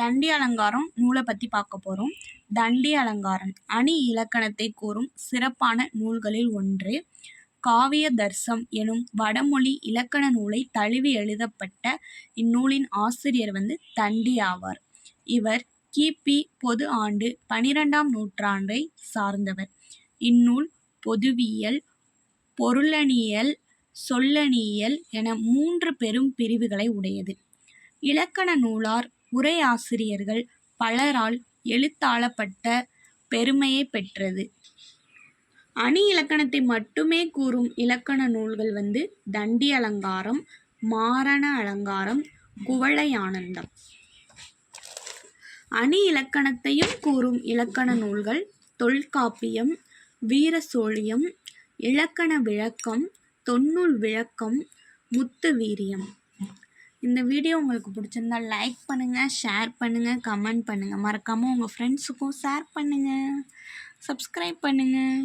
தண்டி அலங்காரம் நூலை பற்றி பார்க்க போகிறோம் தண்டி அலங்காரம் அணி இலக்கணத்தை கூறும் சிறப்பான நூல்களில் ஒன்று. காவிய தர்சம் எனும் வடமொழி இலக்கண நூலை தழுவி எழுதப்பட்ட இந்நூலின் ஆசிரியர் வந்து தண்டி ஆவார். இவர் கிபி பொது ஆண்டு பனிரெண்டாம் நூற்றாண்டை சார்ந்தவர். இந்நூல் பொதுவியல் பொருளணியல் சொல்லணியல் என மூன்று பெரும் பிரிவுகளை உடையது. இலக்கண நூலார் உரையாசிரியர்கள் பலரால் எழுத்தாளப்பட்ட பெருமையை பெற்றது. அணி இலக்கணத்தை மட்டுமே கூறும் இலக்கண நூல்கள் வந்து தண்டி அலங்காரம் மாரண அலங்காரம் குவளை ஆனந்தம். அணி இலக்கணத்தையும் கூறும் இலக்கண நூல்கள் தொல்காப்பியம் வீர சோழியம் இலக்கண விளக்கம் தொன்னூல் விளக்கம் முத்து வீரியம். இந்த வீடியோ உங்களுக்கு பிடிச்சிருந்தா லைக் பண்ணுங்கள் ஷேர் பண்ணுங்கள் கமெண்ட் பண்ணுங்கள் மறக்காமல் உங்கள் ஃப்ரெண்ட்ஸுக்கும் ஷேர் பண்ணுங்கள் சப்ஸ்கிரைப் பண்ணுங்கள்